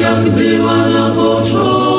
jak była na początku,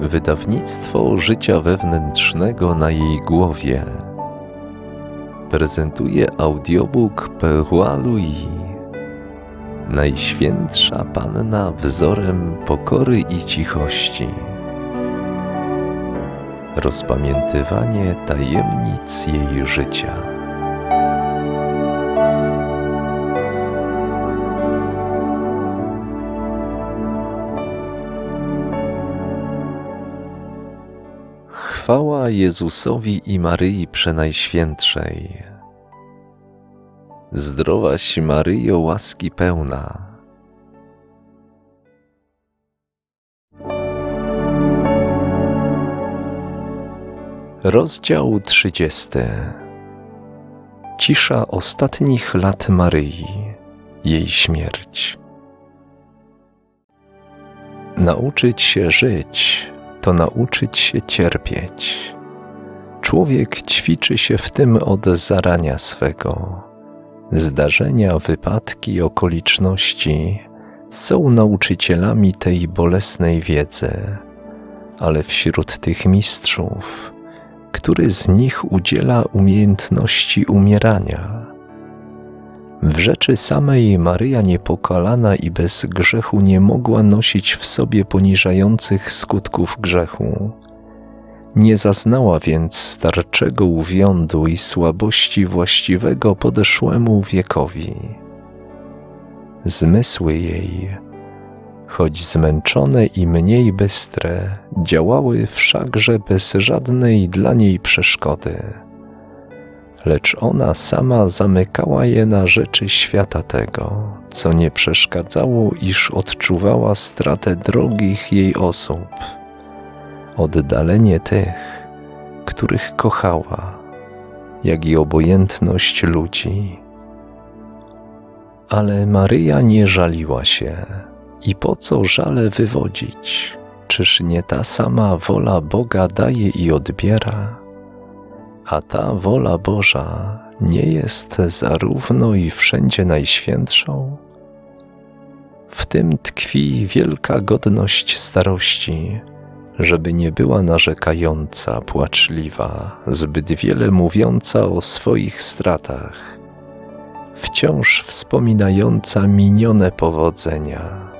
Wydawnictwo życia wewnętrznego na jej głowie prezentuje audiobook Perroi Louis. Najświętsza Panna wzorem pokory i cichości. Rozpamiętywanie tajemnic jej życia. Chwała Jezusowi i Maryi Przenajświętszej. Zdrowaś Maryjo, łaski pełna. Rozdział 30. Cisza ostatnich lat Maryi, jej śmierć. Nauczyć się żyć to nauczyć się cierpieć. Człowiek ćwiczy się w tym od zarania swego. Zdarzenia, wypadki, okoliczności są nauczycielami tej bolesnej wiedzy, ale wśród tych mistrzów który z nich udziela umiejętności umierania. W rzeczy samej Maryja niepokalana i bez grzechu nie mogła nosić w sobie poniżających skutków grzechu. Nie zaznała więc starczego uwiądu i słabości właściwego podeszłemu wiekowi. Zmysły jej, choć zmęczone i mniej bystre, działały wszakże bez żadnej dla niej przeszkody. Lecz ona sama zamykała je na rzeczy świata tego, co nie przeszkadzało, iż odczuwała stratę drogich jej osób, oddalenie tych, których kochała, jak i obojętność ludzi. Ale Maryja nie żaliła się. I po co żale wywodzić? Czyż nie ta sama wola Boga daje i odbiera? A ta wola Boża nie jest zarówno i wszędzie najświętszą? W tym tkwi wielka godność starości, żeby nie była narzekająca, płaczliwa, zbyt wiele mówiąca o swoich stratach, wciąż wspominająca minione powodzenia.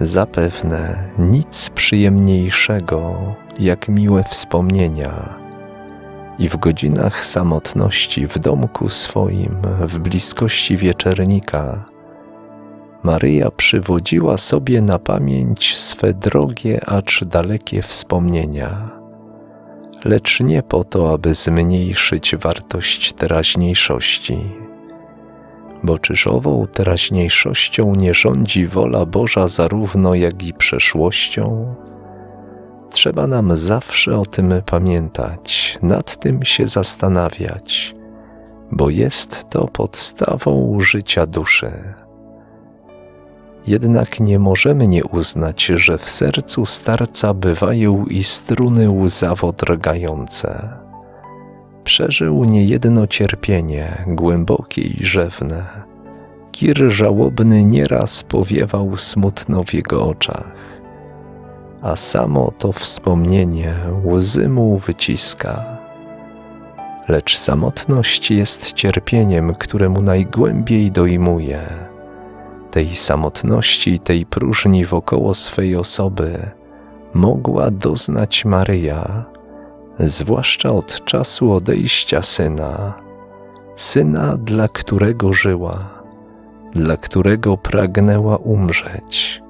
Zapewne nic przyjemniejszego jak miłe wspomnienia i w godzinach samotności w domku swoim, w bliskości wieczernika, Maryja przywodziła sobie na pamięć swe drogie, acz dalekie wspomnienia, lecz nie po to, aby zmniejszyć wartość teraźniejszości. Bo czyż ową teraźniejszością nie rządzi wola Boża zarówno jak i przeszłością? Trzeba nam zawsze o tym pamiętać, nad tym się zastanawiać, bo jest to podstawą życia duszy. Jednak nie możemy nie uznać, że w sercu starca bywają i struny łzawo drgające. Przeżył niejedno cierpienie, głębokie i rzewne. Kir żałobny nieraz powiewał smutno w jego oczach a samo to wspomnienie łzy mu wyciska. Lecz samotność jest cierpieniem, któremu najgłębiej dojmuje. Tej samotności, tej próżni wokoło swej osoby mogła doznać Maryja, zwłaszcza od czasu odejścia syna, syna, dla którego żyła, dla którego pragnęła umrzeć.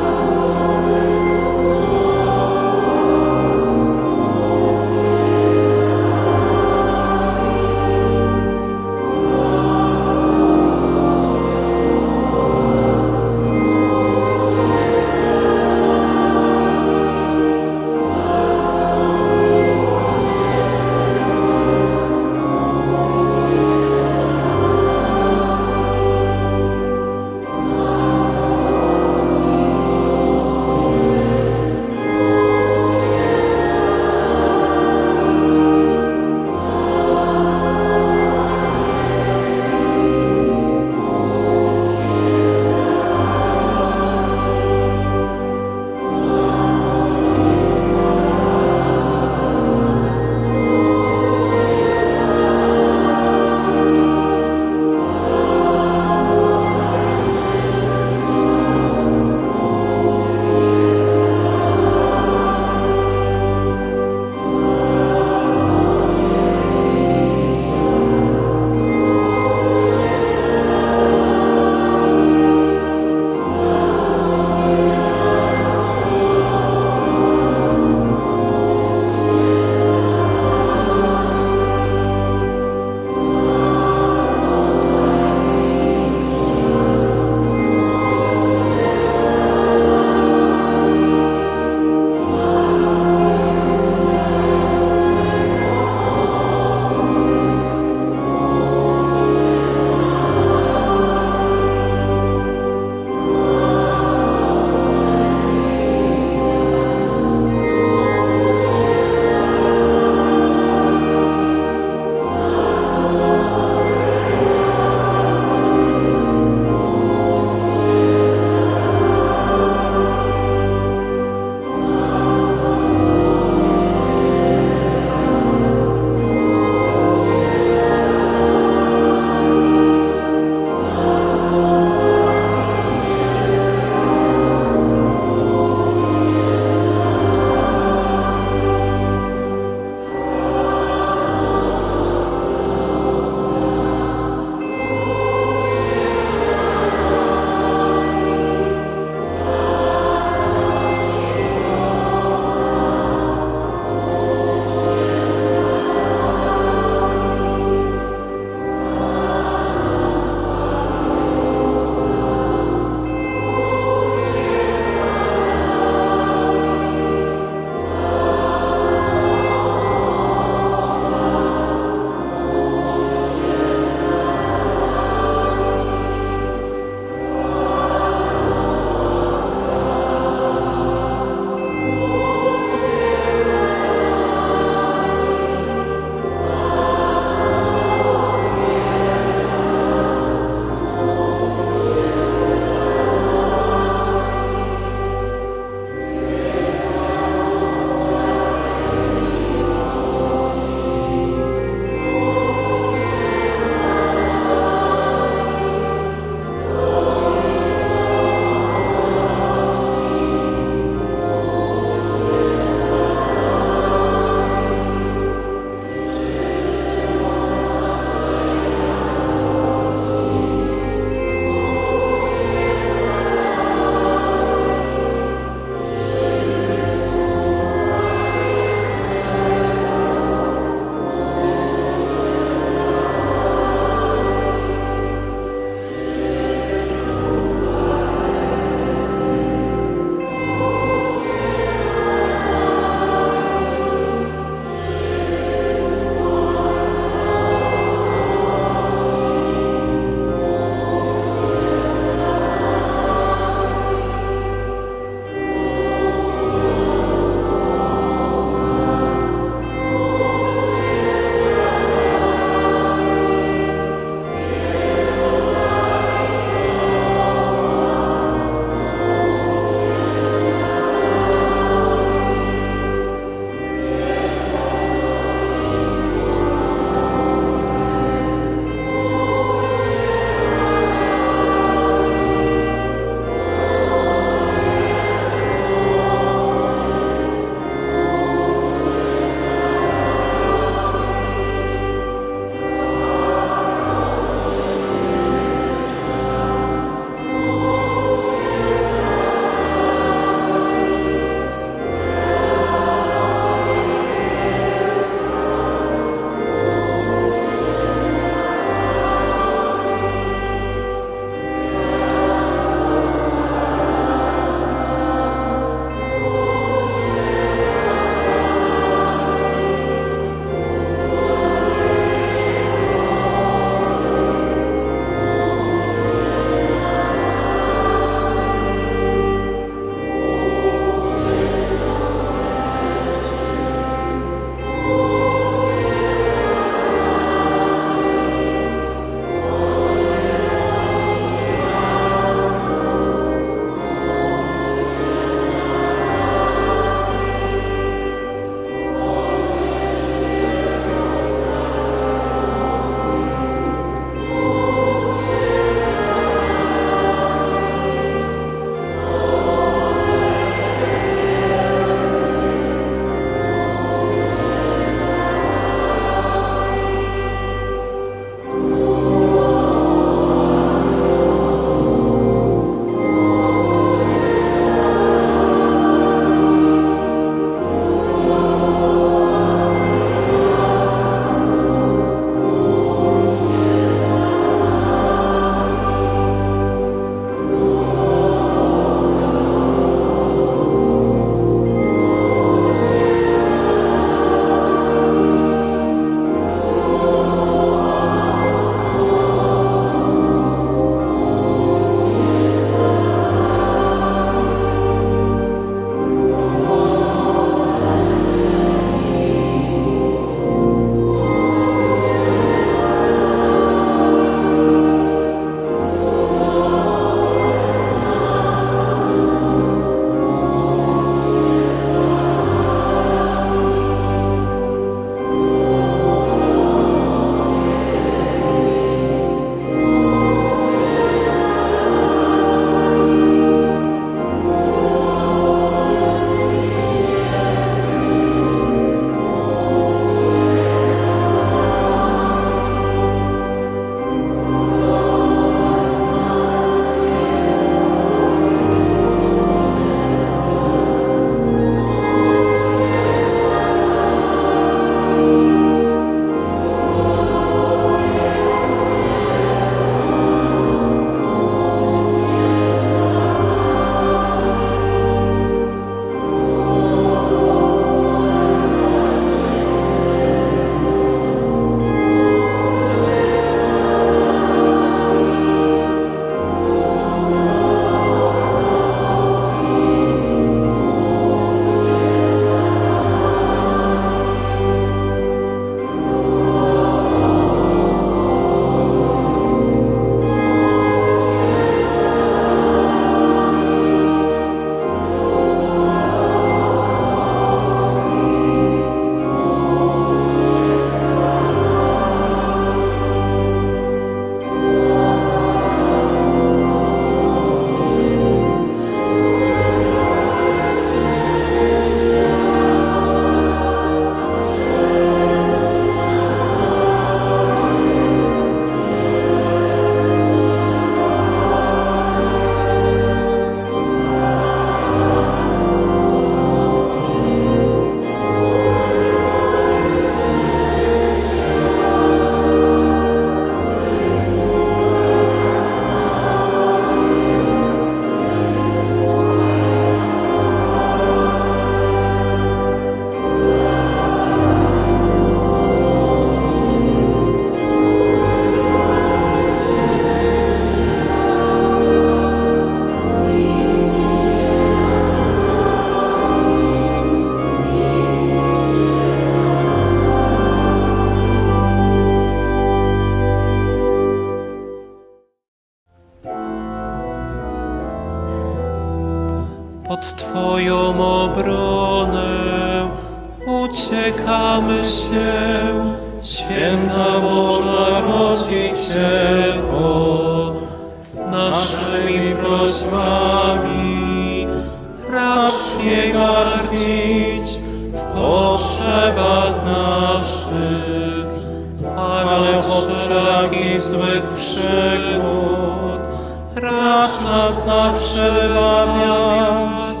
wybawiać,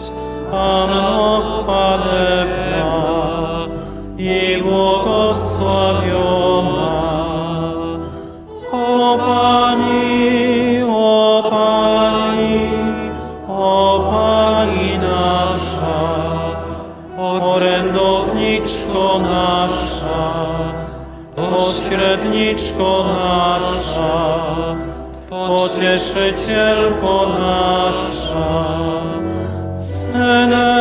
Anno chwalebna i błogosławiona. O Pani, o Pani, o Pani nasza, orędowniczko nasza, pośredniczko nasza, Pocieszycielko nasz, Sana.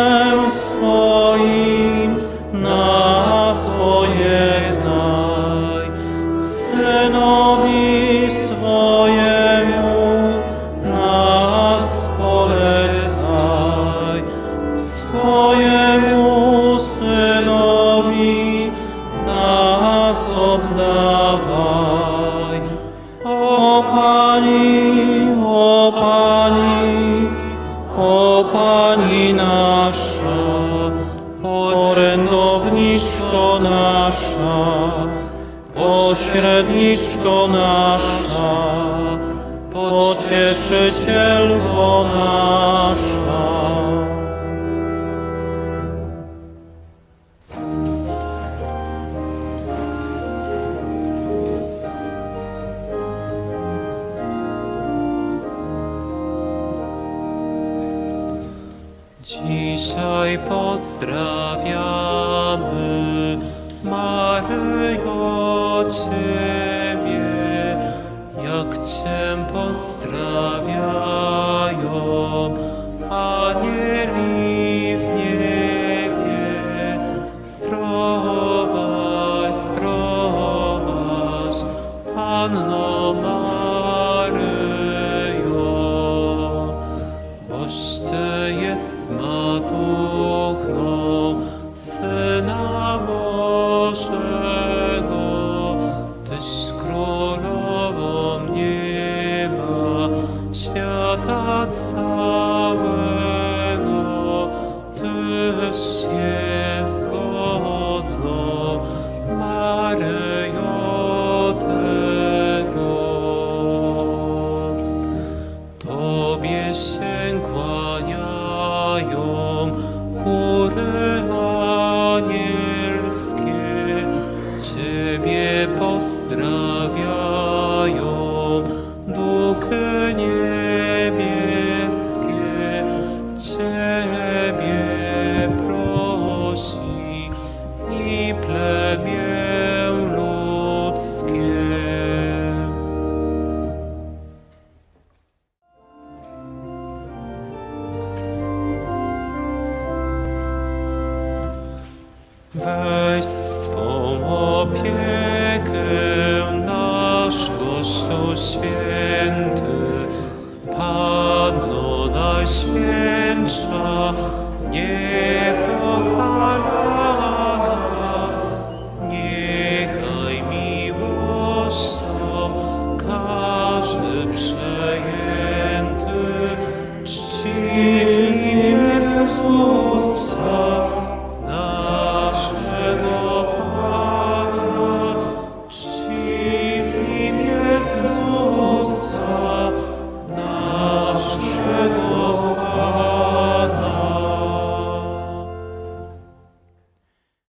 dzisiaj pozdrawiamy Maryjo Ciebie, jak Cię pozdrawiamy. the. Weź swą opiekę nasz Kościół Święty, Panu Najświętsza.